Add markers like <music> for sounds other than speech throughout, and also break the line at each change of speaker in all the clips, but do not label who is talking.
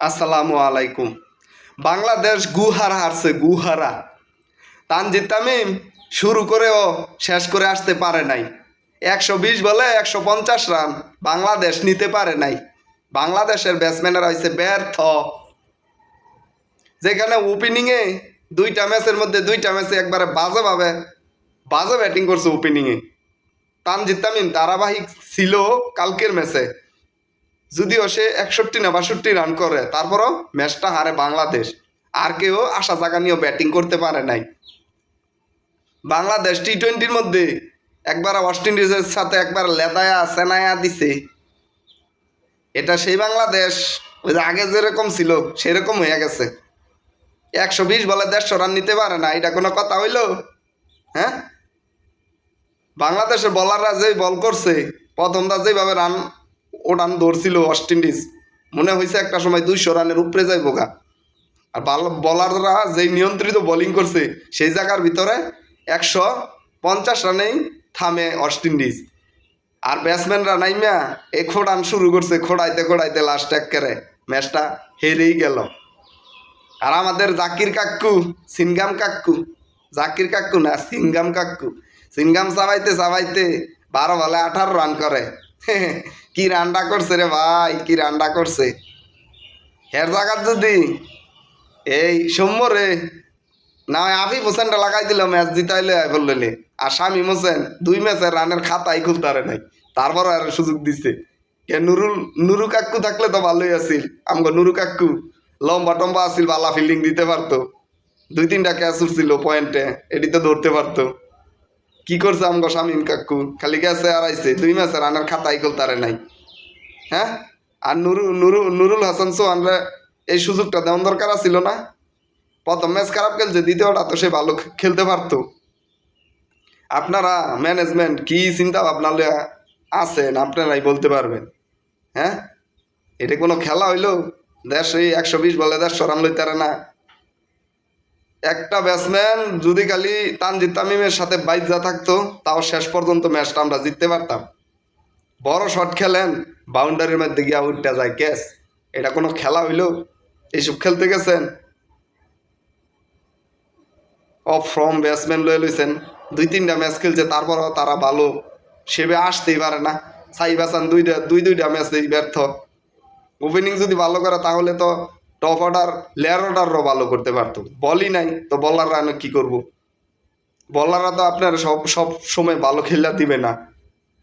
আসসালামু আলাইকুম। বাংলাদেশ গুহারা হারছে গুহারা। তানজিদ তামিম শুরু করেও শেষ করে আসতে পারে নাই। একশো বিশ বলে একশো পঞ্চাশ রান বাংলাদেশ নিতে পারে নাই। বাংলাদেশের ব্যাটসম্যানেরা হয়েছে ব্যর্থ। যেখানে ওপেনিংয়ে দুইটা ম্যাচের মধ্যে দুইটা ম্যাচে একবারে বাজেভাবে, বাজে ব্যাটিং করছে ওপেনিংয়ে তানজিদ তামিম ধারাবাহিক ছিল কালকের ম্যাচে যদিও সে একষট্টি না বাষট্টি রান করে, তারপরও ম্যাচটা হারে বাংলাদেশ। আর কেউ আশা জাগা নিয়েও ব্যাটিং করতে পারে নাই। বাংলাদেশ টি টোয়েন্টির মধ্যে একবার ওয়েস্ট ইন্ডিজের সাথে একবার লেদায়া, সেনায়া দিছে। এটা সেই বাংলাদেশ, ওই যে আগে যেরকম ছিল, সেরকম হয়ে গেছে। একশো বিশ বলে দেড়শো রান নিতে পারে না, এটা কোনো কথা হইল? হ্যাঁ? বাংলাদেশের বলাররা যেই বল করছে, প্রথমটা যেভাবে রান ও রান ধরছিল ওয়েস্ট ইন্ডিজ মনে হয়েছে একটা সময় দুইশো রানের উপরে যায় বোকা আর বাল- বলাররা যেই নিয়ন্ত্রিত বোলিং করছে, সেই জায়গার ভিতরে একশো পঞ্চাশ রানেই থামে ওয়েস্ট ইন্ডিজ আর ব্যাটসম্যানরা নাইমা এ খোড়ান শুরু করছে খোড়াইতে খোড়াইতে লাস্ট একেবারে ম্যাচটা হেরেই গেল। আর আমাদের জাকির কাক্কু সিনগাম কাক্কু জাকির কাক্কু না, সিনগাম কাক্কু সিনগাম চাবাইতে চাবাইতে বারো বলে আঠারো রান করে। <laughs> কি রান্না করছে রে ভাই? কি রান্না করছে? হের জায়গার যদি এই সৌম্য রে, না আফিফ হোসেনটা লাগাই দিল, ম্যাচ জিতাইলে বললে আর শামিম হোসেন, দুই ম্যাচের রানের খাতাই খুলতে পারে নাই। তারপর আর সুযোগ দিছে। কে নুরুল, নুরু কাক্কু থাকলে তো ভালোই আছিল। আমগো নুরু কাক্কু লম্বা টম্বা আছিল, বালা ফিল্ডিং দিতে পারতো। দুই তিনটা ক্যাচ উঠছিল পয়েন্টে এটি তো ধরতে পারতো। কি করছে আমগো শামিম কাকু? খালি গেছে আর আইছে। দুই ম্যাচে রানের খাতাই খুলতে পারে নাই। হ্যাঁ? আর নুরু নুরু, নুরুল হাসান সোহানরে এই সুযোগটা দেওয়ার দরকার ছিল না? প্রথম ম্যাচ খারাপ খেলছে, দ্বিতীয়টা তো সে ভালো খেলতে পারতো। আপনারা ম্যানেজমেন্ট কি চিন্তা ভাবনা আছেন, আপনারাই বলতে পারবেন। হ্যাঁ? এটা কোনো খেলা হইল দেশ এই একশো বিশ বলে দেড়শো রান লইতে পারে না। একটা ব্যাটসম্যান যদি খালি তানজিদ তামিমের সাথে বাইজা থাকতো, তাও শেষ পর্যন্ত ম্যাচটা আমরা জিততে পারতাম। বড় শট খেলেন বাউন্ডারির মধ্যে গিয়া উঠতে যায় ক্যাচ এটা কোনো খেলা হইল? এইসব খেলতে গেছেন? অফ ফ্রম ব্যাটসম্যান লয়ে লইছেন। দুই তিনটা ম্যাচ খেলছে, তারপরও তারা ভালো। সেবে আসতেই পারে না। সাইব হাসান দুইটা দুই দুইটা ম্যাচেই ব্যর্থ। ওপেনিং যদি ভালো করে, তাহলে তো টপ অর্ডার লেয়ার অর্ডারও ভালো করতে পারতো। বলই নাই, তো বলাররা আমি কী করব? বলাররা তো আপনার সব সব সময় ভালো খেলা দিবে না।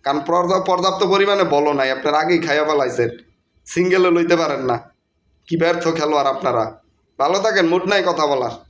কারণ পর্যাপ্ত পরিমাণে বলো নাই, আপনার আগেই খাইয়া ফেলাইছেন। সিঙ্গেলও লইতে পারেন না। কি ব্যর্থ খেলোয়াড় আপনারা। ভালো থাকেন, মুড নাই কথা বলার।